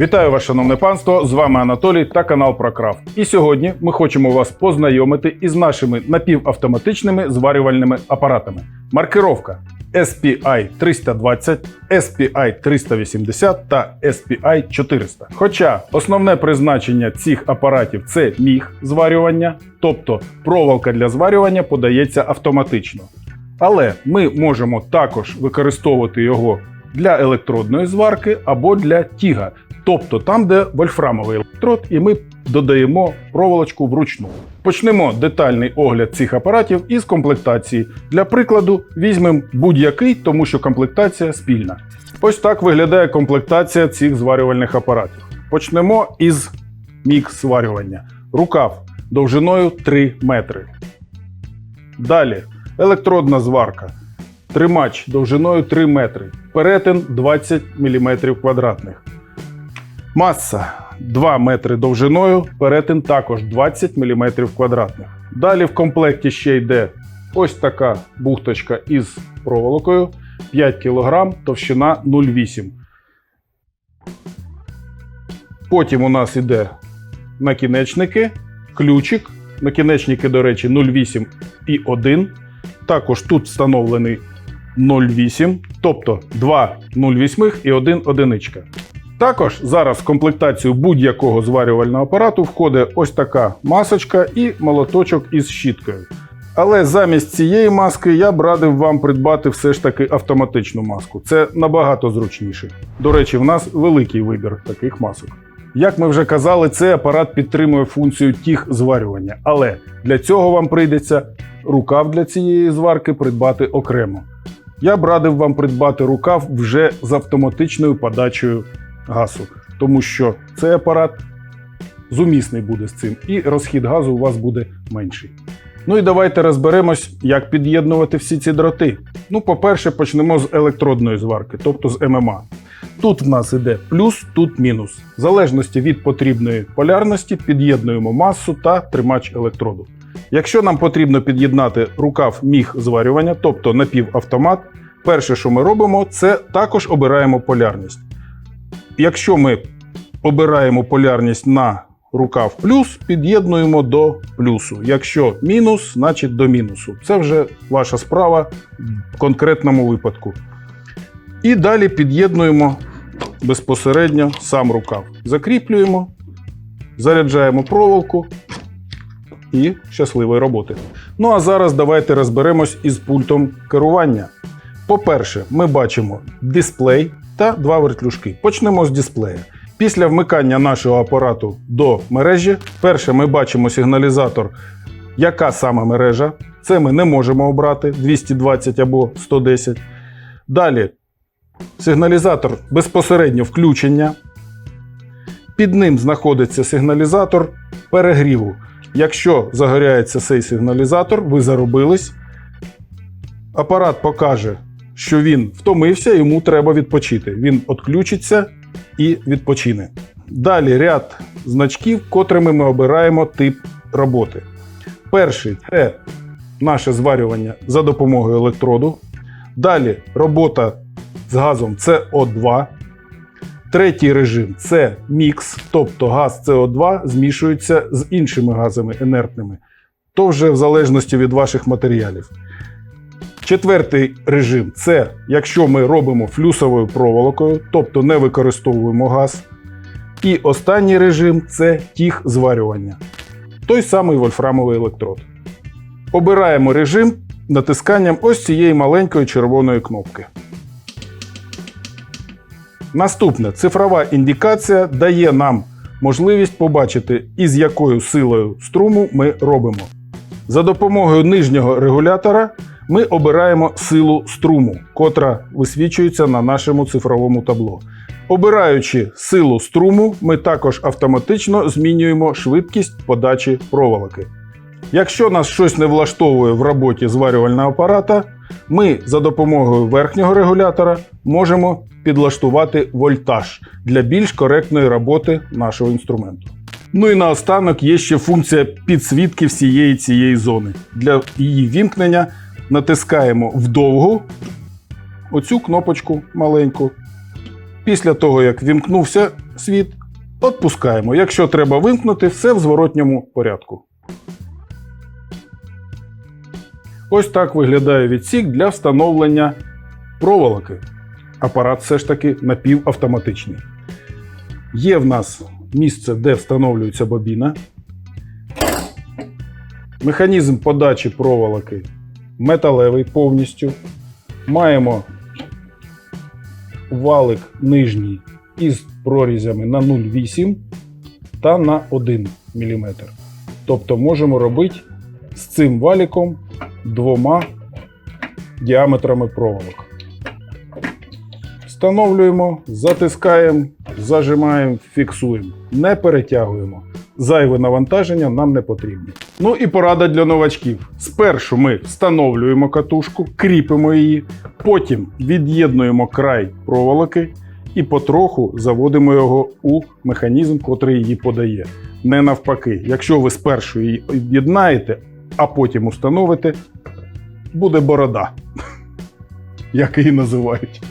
Вітаю вас, шановне панство! З вами Анатолій та канал ProCraft. І сьогодні ми хочемо вас познайомити із нашими напівавтоматичними зварювальними апаратами. Маркировка SPI 320, SPI 380 та SPI 400. Хоча основне призначення цих апаратів це міг зварювання, тобто проволока для зварювання подається автоматично. Але ми можемо також використовувати його для електродної зварки або для тіга, тобто там, де вольфрамовий електрод, і ми додаємо проволочку вручну. Почнемо детальний огляд цих апаратів із комплектації. Для прикладу, візьмемо будь-який, тому що комплектація спільна. Ось так виглядає комплектація цих зварювальних апаратів. Почнемо із мікс зварювання. Рукав довжиною 3 метри. Далі електродна зварка. Тримач довжиною 3 метри. Перетин 20 мм квадратних. Маса 2 метри довжиною, перетин також 20 мм квадратних. Далі в комплекті ще йде ось така бухточка із проволокою 5 кг, товщина 0,8. Потім у нас йде накінечники, ключик. Накінечники, до речі, 0,8 і 1. Також тут встановлений 0,8, тобто 2 0,8 і 1 одиничка. Також зараз в комплектацію будь-якого зварювального апарату входить ось така масочка і молоточок із щіткою. Але замість цієї маски я б радив вам придбати все ж таки автоматичну маску. Це набагато зручніше. До речі, в нас великий вибір таких масок. Як ми вже казали, цей апарат підтримує функцію тіг зварювання, але для цього вам прийдеться рукав для цієї зварки придбати окремо. Я б радив вам придбати рукав вже з автоматичною подачею газу, тому що цей апарат зумісний буде з цим, і розхід газу у вас буде менший. Ну і давайте розберемось, як під'єднувати всі ці дроти. Ну, по-перше, почнемо з електродної зварки, тобто з ММА. Тут в нас іде плюс, тут мінус. В залежності від потрібної полярності під'єднуємо масу та тримач електроду. Якщо нам потрібно під'єднати рукав міг зварювання, тобто напівавтомат, перше, що ми робимо, це також обираємо полярність. Якщо ми обираємо полярність на рукав плюс, під'єднуємо до плюсу. Якщо мінус, значить до мінусу. Це вже ваша справа в конкретному випадку. І далі під'єднуємо безпосередньо сам рукав. Закріплюємо, заряджаємо проволоку і щасливої роботи. Ну а зараз давайте розберемось із пультом керування. По-перше, ми бачимо дисплей та два вертлюжки. Почнемо з дисплея. Після вмикання нашого апарату до мережі, перше ми бачимо сигналізатор, яка саме мережа. Це ми не можемо обрати 220 або 110. Далі сигналізатор безпосередньо включення. Під ним знаходиться сигналізатор перегріву. Якщо загоряється цей сигналізатор, ви заробились. Апарат покаже, що він втомився, йому треба відпочити. Він відключиться і відпочине. Далі ряд значків, котрими ми обираємо тип роботи. Перший це наше зварювання за допомогою електроду. Далі робота з газом СО2. Третій режим це мікс, тобто газ СО2 змішується з іншими газами інертними. То вже в залежності від ваших матеріалів. Четвертий режим це якщо ми робимо флюсовою проволокою, тобто не використовуємо газ. І останній режим це тіг зварювання. Той самий вольфрамовий електрод. Обираємо режим натисканням ось цієї маленької червоної кнопки. Наступне цифрова індикація дає нам можливість побачити, із якою силою струму ми робимо. За допомогою нижнього регулятора ми обираємо силу струму, котра висвічується на нашому цифровому табло. Обираючи силу струму, ми також автоматично змінюємо швидкість подачі проволоки. Якщо нас щось не влаштовує в роботі зварювального апарата, ми за допомогою верхнього регулятора можемо підлаштувати вольтаж для більш коректної роботи нашого інструменту. Ну і наостанок є ще функція підсвітки всієї цієї зони. Для її вімкнення натискаємо вдовгу оцю кнопочку маленьку. Після того, як вімкнувся світ, відпускаємо. Якщо треба вимкнути, все в зворотньому порядку. Ось так виглядає відсік для встановлення проволоки. Апарат все ж таки напівавтоматичний. Є в нас місце, де встановлюється бобіна. Механізм подачі проволоки металевий повністю. Маємо валик нижній із прорізями на 0,8 та на 1 мм. Тобто можемо робити з цим валіком двома діаметрами проволок. Встановлюємо, затискаємо, зажимаємо, фіксуємо. Не перетягуємо. Зайве навантаження нам не потрібне. Ну і порада для новачків. Спершу ми встановлюємо катушку, кріпимо її, потім від'єднуємо край проволоки і потроху заводимо його у механізм, котрий її подає. Не навпаки, якщо ви спершу її від'єднаєте, а потім установите, буде борода, як її називають.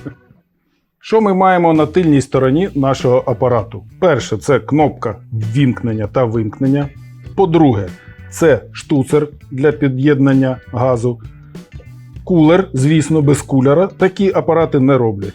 Що ми маємо на тильній стороні нашого апарату? Перше, це кнопка ввімкнення та вимкнення. По-друге, це штуцер для під'єднання газу. Кулер, звісно, без кулера такі апарати не роблять.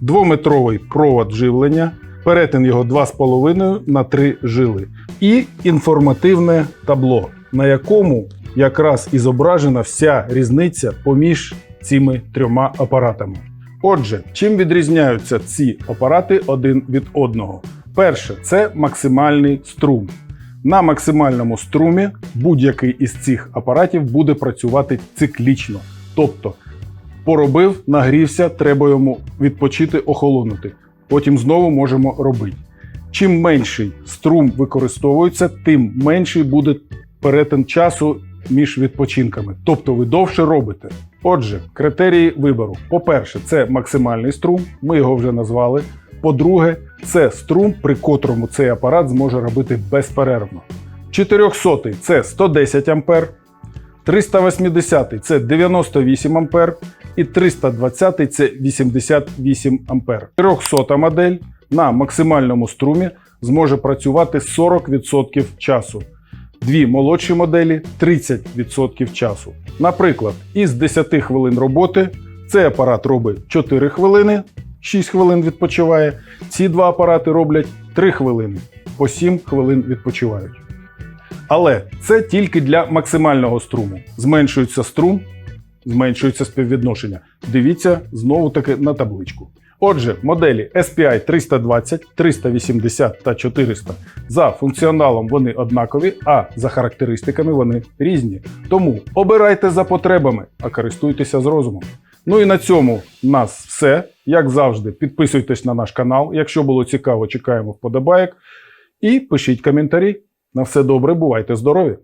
Двометровий провод живлення, перетин його 2,5 на 3 жили. І інформативне табло, на якому якраз і зображена вся різниця поміж цими трьома апаратами. Отже, чим відрізняються ці апарати один від одного? Перше, це максимальний струм. На максимальному струмі будь-який із цих апаратів буде працювати циклічно. Тобто, поробив, нагрівся, треба йому відпочити, охолонути. Потім знову можемо робити. Чим менший струм використовується, тим менший буде перетин часу між відпочинками. Тобто ви довше робите. Отже, критерії вибору. По-перше, це максимальний струм, ми його вже назвали. По-друге, це струм, при котрому цей апарат зможе робити безперервно. 400 це 110 А, 380 це 98 А і 320 це 88 А. 400 модель на максимальному струмі зможе працювати 40% часу. Дві молодші моделі 30% часу. Наприклад, із 10 хвилин роботи цей апарат робить 4 хвилини, 6 хвилин відпочиває. Ці два апарати роблять 3 хвилини, по 7 хвилин відпочивають. Але це тільки для максимального струму. Зменшується струм, зменшується співвідношення. Дивіться знову таки на табличку. Отже, моделі SPI 320, 380 та 400 за функціоналом вони однакові, а за характеристиками вони різні. Тому обирайте за потребами, а користуйтеся з розумом. Ну і на цьому в нас все. Як завжди, підписуйтесь на наш канал. Якщо було цікаво, чекаємо вподобайок. І пишіть коментарі. На все добре, бувайте здорові!